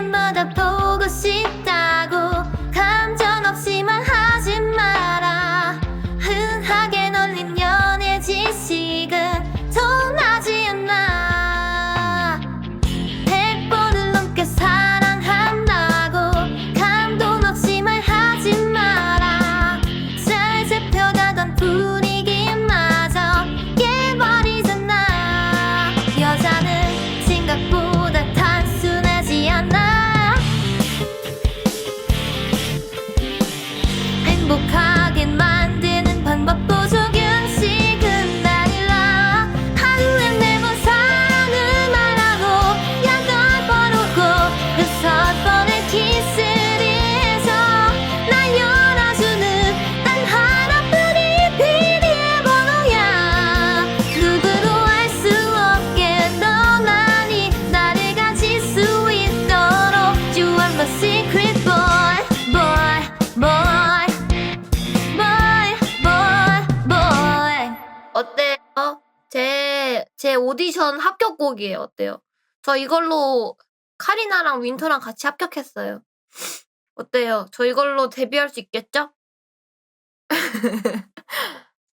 때마다 보고 싶다. 어때요? 제, 제 오디션 합격곡이에요. 어때요? 저 이걸로 카리나랑 윈터랑 같이 합격했어요. 어때요? 저 이걸로 데뷔할 수 있겠죠?